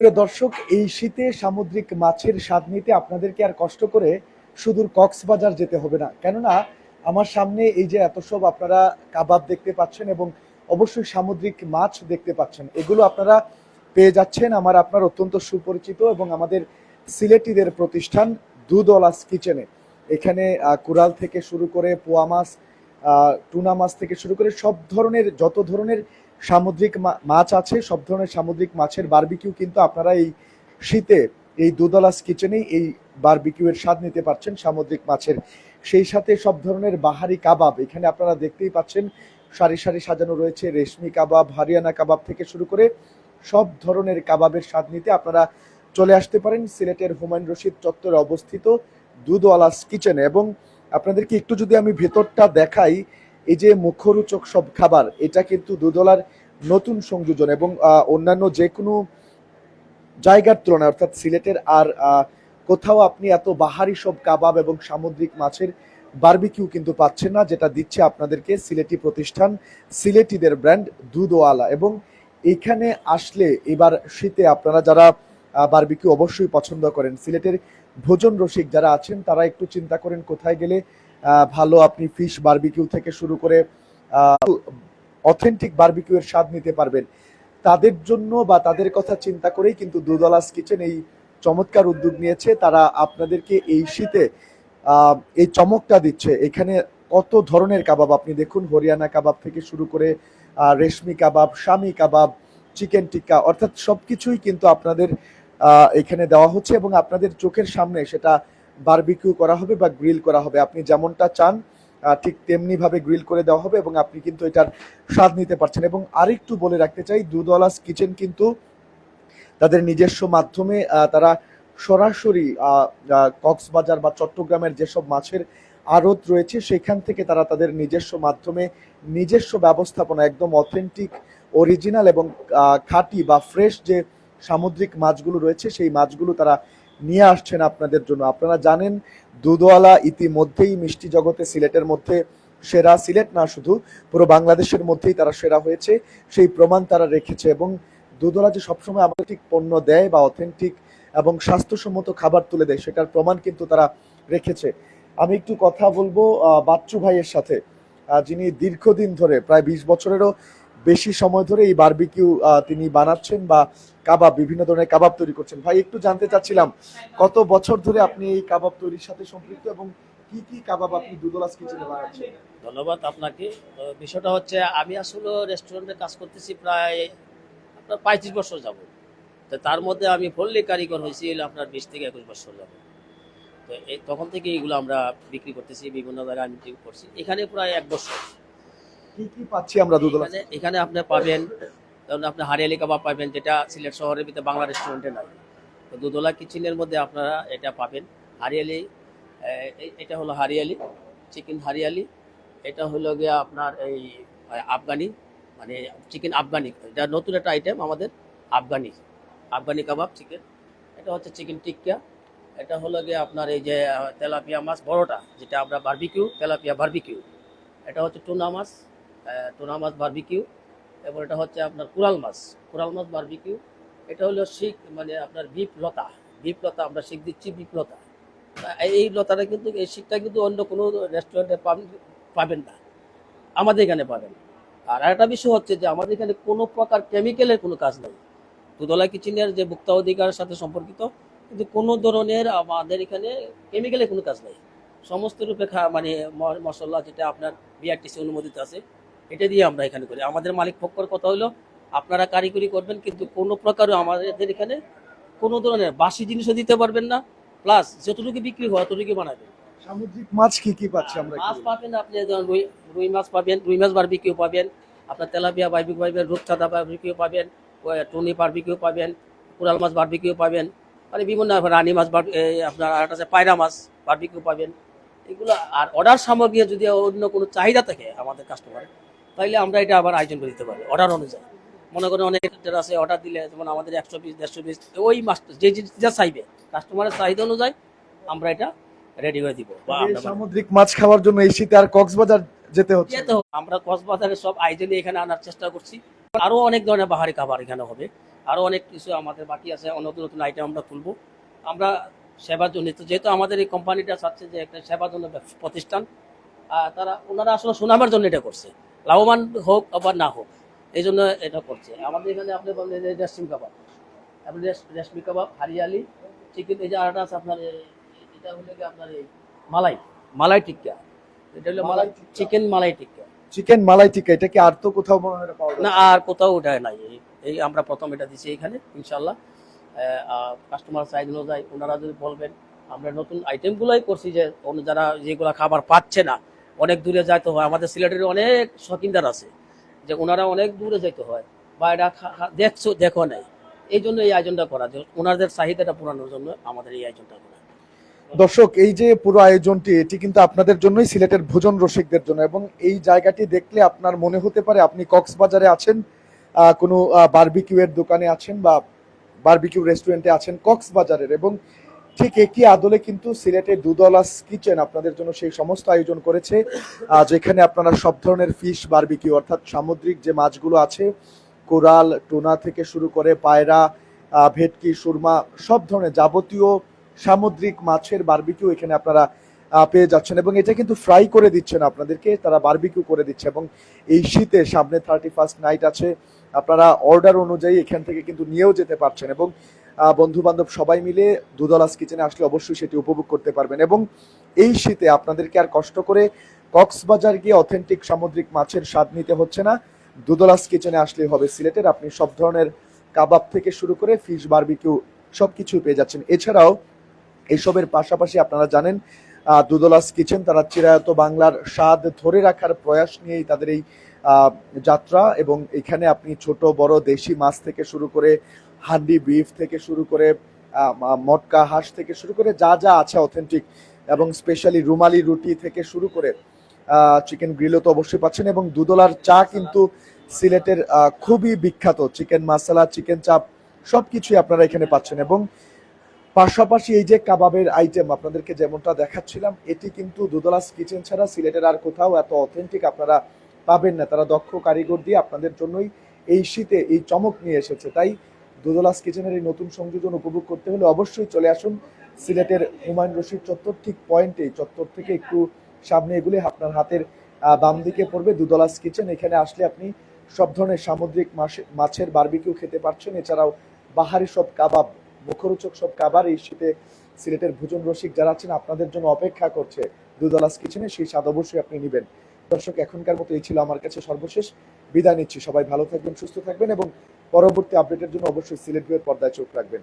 প্রিয় দর্শক, এই শীতে সামুদ্রিক মাছের স্বাদ নিতে আপনাদেরকে আর কষ্ট করে সুদূর কক্সবাজার যেতে হবে না। কেননা, আমার সামনে এই যে এত সব আপনারা কাবাব দেখতে পাচ্ছেন এবং অবশ্যই সামুদ্রিক মাছ দেখতে পাচ্ছেন, এগুলো আপনারা পেয়ে যাচ্ছেন আমার, আপনার অত্যন্ত সুপরিচিত এবং আমাদের সিলেটিদের প্রতিষ্ঠান দুদলাস কিচেনে। এখানে কুরাল থেকে শুরু করে পোয়া মাছ টুনা মাছ থেকে শুরু করে সব ধরনের, যত ধরনের সামুদ্রিক মাছ আছে, সব ধরনের সামুদ্রিক মাছের বারবিকিউ কিন্তু আপনারা এই শীতে এই দুদলাস কিচেনেই এই বারবিকিউ এর স্বাদ নিতে পারছেন সামুদ্রিক মাছের। সেই সাথে সব ধরনের বাহারি কাবাব, এখানে আপনারা দেখতেই পাচ্ছেন সারি সারি সাজানো রয়েছে রেশমি কাবাব, হারিয়ানা কাবাব থেকে শুরু করে সব ধরনের কাবাবের স্বাদ নিতে আপনারা চলে আসতে পারেন সিলেটের হুমায়ুন রশিদ চত্বরে অবস্থিত দুধওয়ালাস কিচেনে এবং আপনাদেরকে একটু যদি আমি ভেতরটা দেখাই এই যে মুখরোচক সব খাবার, এটা কিন্তু দুধওয়ালার নতুন সংযোজন এবং অন্যান্য যে কোনো জায়গার তুলনায়, অর্থাৎ সিলেটের আর কোথাও আপনি এত বাহারি সব কাবাব এবং সামুদ্রিক মাছের বারবিকিউ কিন্তু পাচ্ছেন না, যেটা দিচ্ছে আপনাদেরকে সিলেটি প্রতিষ্ঠান, সিলেটিদের ব্র্যান্ড দুধওয়ালা এবং এইখানে আসলে এবার শীতে আপনারা যারা বারবিকিউ অবশ্যই পছন্দ করেন, সিলেটের ভোজন রসিক যারা আছেন, তারা একটু চিন্তা করেন কোথায় গেলে ভালো আপনি ফিশ বারবিকিউ থেকে শুরু করে অথেন্টিক বারবিকিউ এর স্বাদ নিতে পারবেন। তাদের জন্য বা তাদের কথা চিন্তা করেই কিন্তু দুদলাস কিচেন এই চমৎকার উদ্যোগ নিয়েছে। তারা আপনাদেরকে এই শীতে এই চমকটা দিচ্ছে। এখানে কত ধরনের কাবাব? আপনি দেখুন, হরিয়ানা কাবাব থেকে শুরু করে রেশমি কাবাব স্বামী কাবাব, চিকেন টিক্কা, অর্থাৎ সবকিছুই কিন্তু আপনাদের এখানে দেওয়া হচ্ছে এবং আপনাদের চোখের সামনে সেটা বারবিকিউ করা হবে বা গ্রিল করা হবে। আপনি যেমনটা চান ঠিক তেমনিভাবে গ্রিল করে দেওয়া হবে এবং আপনি কিন্তু এটার স্বাদ নিতে পারছেন। এবং আরেকটু বলে রাখতে চাই দুধওয়ালাস কিচেন কিন্তু তাদের নিজস্ব মাধ্যমে তারা সরাসরি কক্সবাজার বা চট্টগ্রামের যেসব মাছের আড়ত রয়েছে, সেখান থেকে তারা তাদের নিজস্ব মাধ্যমে নিজস্ব ব্যবস্থাপনা, একদম অথেন্টিক অরিজিনাল এবং খাঁটি বা ফ্রেশ যে সামুদ্রিক মাছগুলো রয়েছে, সেই মাছগুলো তারা নিয়ে আসছেন আপনাদের জন্য। আপনারা জানেন, দুধওয়ালা ইতিমধ্যেই মিষ্টি জগতে সিলেটের মধ্যে সেরা, সিলেট না শুধু, পুরো বাংলাদেশের মধ্যেই তারা সেরা হয়েছে। সেই প্রমাণ তারা রেখেছে এবং দুধওয়ালা যে সবসময় আমাদের ঠিক পণ্য দেয় বা অথেন্টিক এবং স্বাস্থ্যসম্মত খাবার তুলে দেয়, সেটার প্রমাণ কিন্তু তারা রেখেছে। আমি একটু কথা বলব বাচ্চু ভাইয়ের সাথে। যিনি দীর্ঘদিন ধরে, প্রায় বিশ বছরেরও বেশি সময় ধরে এই বারবিকিউ তিনি বানাচ্ছেন বা কাবাব, বিভিন্ন ধরনের কাবাব তৈরি করছেন। ভাই, একটু জানতে চাচ্ছিলাম, কত বছর ধরে আপনি এই কাবাব তৈরির সাথে সম্পৃক্ত এবং কি কি কাবাব আপনি দুদলাস কিচেনে বানাচ্ছেন? ধন্যবাদ আপনাকে। বিষয়টা হচ্ছে, আমি আসলে রেস্টুরেন্টে কাজ করতেছি প্রায়, আপনার পঁয়ত্রিশ বছর যাব তো তার মধ্যে আমি ফুললি কারিগর হয়েছি আপনার বিশ থেকে একুশ বছর যাব তো তখন থেকে এগুলো আমরা বিক্রি করতেছি, বিভিন্ন জায়গায় আমি করছি। এখানে প্রায় এক বছর। কি কি পাচ্ছি আমরা দুদলাস এখানে আপনি পাবেন যেমন আপনি হারিয়ালি কাবাব পাবেন, যেটা সিলেট শহরের ভিতরে বাংলা রেস্টুরেন্টে নাই। তো দুদোলা কিচেনের মধ্যে আপনারা এটা পাবেন। হারিয়ালি এটা হলো হারিয়ালি চিকেন হারিয়ালি, এটা হলো গিয়ে আপনার এই আফগানি মানে চিকেন আফগানি, এটা নতুন একটা আইটেম আমাদের, আফগানি আফগানি কাবাব চিকেন এটা হচ্ছে চিকেন টিক্কা, এটা হলো গিয়ে আপনার এই যে তেলাপিয়া মাছ, বড়টা, যেটা আমরা বার্বিকিউ তেলাপিয়া বার্বিকিউ এটা হচ্ছে টুনা মাছ টুনা মাছ বারবিকিউ এবং এটা হচ্ছে আপনার কুরাল মাছ। কুরাল মাছ বারবিকিউ এটা হলো শিখ মানে আপনার বিপ লতা। বিপ লতা আমরা শিখ দিচ্ছি, বিপ লতা। এই লতাটা কিন্তু, এই শিখটা কিন্তু অন্য কোনো রেস্টুরেন্টে পাবেন না। আমাদের এখানে পাবেন। আর একটা বিষয় হচ্ছে যে, আমাদের এখানে কোনো প্রকার কেমিক্যালের কোনো কাজ নেই। দুদলা কিচেনের যে ভোক্তা অধিকারের সাথে সম্পর্কিত, কিন্তু কোনো ধরনের আমাদের এখানে কেমিক্যালের কোনো কাজ নেই। সমস্ত রূপে খা- মানে মশলা যেটা আপনার বিআরটিসি অনুমোদিত আছে এটা দিয়ে আমরা এখানে করি। আমাদের মালিক পক্ষর কথা হলো আপনারা কারিগরি করবেন কিন্তু কোনো প্রকার আমাদের এখানে কোনো ধরনের বাসি জিনিসও দিতে পারবেন না। প্লাস যতটুকু বিক্রি হয় ততটুকু বানাবেন। সামুদ্রিক মাছ কি কি পাচ্ছি আমরা মাছ পাবেন আপনি রুই রুই মাছ পাবেন রুই মাছ বারবিকিউ পাবেন আপনার তেলাপিয়া বারবিকিউ পাবেন রূপচাঁদা বারবিকিউ পাবেন টুনি বারবিকিউ পাবেন কুড়াল মাছ বারবিকিউ পাবেন মানে বিভিন্ন রানী মাছ বার- আপনার আর একটা আছে পায়রা মাছ বারবিকিউ পাবেন। এগুলো আর অর্ডার সামগ্রী যদি অন্য কোনো চাহিদা থাকে আমাদের কাস্টমারের তাইলে আমরা এটা আবার আয়োজন করে দিতে পারি অর্ডার অনুযায়ী। মনে করেন অনেক যারা আছে অর্ডার দিলে যেমন আমাদের একশো পিস দেড়শো পিস ওই মাছ যে যা চাইবে কাস্টমারের চাহিদা অনুযায়ী আমরা এটা রেডি করে দিব। বা আমরা সামুদ্রিক মাছ খাওয়ার জন্য এই শীতে আর কক্সবাজার যেতে হচ্ছে। যেতে আমরা কক্সবাজারের সব আয়োজনে এখানে আনার চেষ্টা করছি। আরও অনেক ধরনের বাহারি খাবার এখানে হবে। আরও অনেক কিছু আমাদের বাকি আছে নতুন নতুন আইটেম আমরা তুলবো। আমরা সেবার জন্য তো যেহেতু আমাদের এই কোম্পানিটা চাচ্ছে যে একটা সেবার জন্য প্রতিষ্ঠান তারা ওনারা আসলে সুনামের জন্য এটা করছে। লাভবান হোক আবার না হোক এই জন্য এটা করছে। আমাদের এখানে আপনি বললেন যে রেশমি কাবাব। আপনি রেশমি কাবাব হারিয়ালি চিকেন এই যে আরেকটা আছে আপনার এটা হলো কি আপনার এই মালাই মালাই টিক্কা। এটা হলো মালাই চিকেন মালাই টিক্কা। চিকেন মালাই টিক্কা এটা কি আর তো কোথাও মনে হয় না পাওয়া না আর কোথাও ওঠায় নাই। এই- আমরা প্রথম এটা দিছি এখানে ইনশাল্লাহ কাস্টমার চাইল অনুযায়ী ওনারা যদি বলবেন আমরা নতুন আইটেমগুলোই করছি যে যারা যেগুলো খাবার পাচ্ছে না অনেক দূরে যাইতে হয়। আমাদের সিলেটের অনেক শকিনদার আছে, যে ওনারা অনেক দূরে যেতে হয়। বা এটা দেখছ, দেখো নাই। এই জন্য এই আয়োজনটা করা যে ওনাদের চাহিদাটা পূরণের জন্য আমাদের এই আয়োজনটা করা। দর্শক, এই যে পুরো আয়োজনটি, এটি কিন্তু আপনাদের জন্যই সিলেটের ভোজন রসিকদের জন্য। এবং এই জায়গাটি দেখলে আপনার মনে হতে পারে আপনি কক্সবাজারে আছেন কোনো বারবিকিউ এর দোকানে আছেন বা বারবিকিউ রেস্টুরেন্টে আছেন, কক্সবাজারের। এবং ঠিক একই আদলে কিন্তু সিলেটের দুদলাস কিচেন আপনাদের জন্য সেই সমস্ত আয়োজন করেছে। যেখানে আপনারা সব ধরনের ফিশ, বারবিকিউ অর্থাৎ সামুদ্রিক যে মাছগুলো আছে, কোরাল, টোনা থেকে শুরু করে পায়রা ভেটকি, সুরমা, সব ধরনের যাবতীয় সামুদ্রিক মাছের বারবিকিউ এখানে আপনারা পেয়ে যাচ্ছেন এবং এটা কিন্তু ফ্রাই করে দিচ্ছেন আপনাদেরকে, তারা বারবিকিউ করে দিচ্ছে এবং এই শীতে সামনে থার্টি ফার্স্ট নাইট আছে, আপনারা অর্ডার অনুযায়ী এখান থেকে কিন্তু নিয়েও যেতে পারছেন এবং বন্ধু বান্ধব সবাই মিলে দুদলাস কিচেনে আসলে অবশ্যই সেটি উপভোগ করতে পারবেন। এবং এই শীতে আপনাদেরকে আর কষ্ট করে কক্সবাজার গিয়ে অথেন্টিক সামুদ্রিক মাছের স্বাদ নিতে হচ্ছে না। দুদলাস কিচেনে আসলে হবে সিলেটের। আপনি সব ধরনের কাবাব থেকে শুরু করে ফিশ, বারবিকিউ সবকিছু পেয়ে যাচ্ছেন। এছাড়াও এইসবের পাশাপাশি আপনারা জানেন দুদলাস কিচেন তারা চিরায়ত বাংলার স্বাদ ধরে রাখার প্রয়াস নিয়েই তাদের এই যাত্রা। এবং এখানে আপনি ছোট, বড়, দেশি মাছ থেকে শুরু করে হান্ডি বিফ থেকে শুরু করে মটকা হাঁস থেকে শুরু করে যা যা আছে অথেন্টিক এবং স্পেশালি রুমালি রুটি থেকে শুরু করে চিকেন গ্রিলও তো অবশ্যই পাচ্ছেন এবং দুদলার চা কিন্তু সিলেটের খুবই বিখ্যাত চিকেন মশলা চিকেন চাপ সব কিছুই আপনারা এখানে পাচ্ছেন এবং পাশাপাশি এই যে কাবাবের আইটেম আপনাদেরকে যেমনটা দেখাচ্ছিলাম এটি কিন্তু দুদলাস কিচেন ছাড়া সিলেটের আর কোথাও এত অথেন্টিক আপনারা পাবেন না। তারা দক্ষ কারিগর দিয়ে আপনাদের জন্যই এই শীতে এই চমক নিয়ে এসেছে। তাই দুদলাস কিচেনের এই নতুন সংযোজন উপভোগ করতে হলে অবশ্যই চলে আসুন সিলেটের হুমায়ুন রশিদ চত্বর, ঠিক পয়েন্টে চত্বর থেকে একটু সামনে এগুলি আপনার হাতের বাম দিকে পড়বে দুদলাস কিচেন। এখানে আসলে আপনি সব ধরনের সামুদ্রিক মাছে- মাছের বারবিকিউ খেতে পারছেন। এছাড়াও বাহারি সব কাবাব, মুখরোচক সব কাবার এই শীতে সিলেটের ভোজন রসিক যারা আছেন, আপনাদের জন্য অপেক্ষা করছে দুদলাস কিচেনে। সেই স্বাদ অবশ্যই আপনি নেবেন। দর্শক, এখনকার মতো এই ছিল আমার কাছে সর্বশেষ। বিদায় নিচ্ছি। সবাই ভালো থাকবেন, সুস্থ থাকবেন এবং পরবর্তী আপডেটের জন্য অবশ্যই সিলেট বিয়ের পর্দায় চোখ রাখবেন।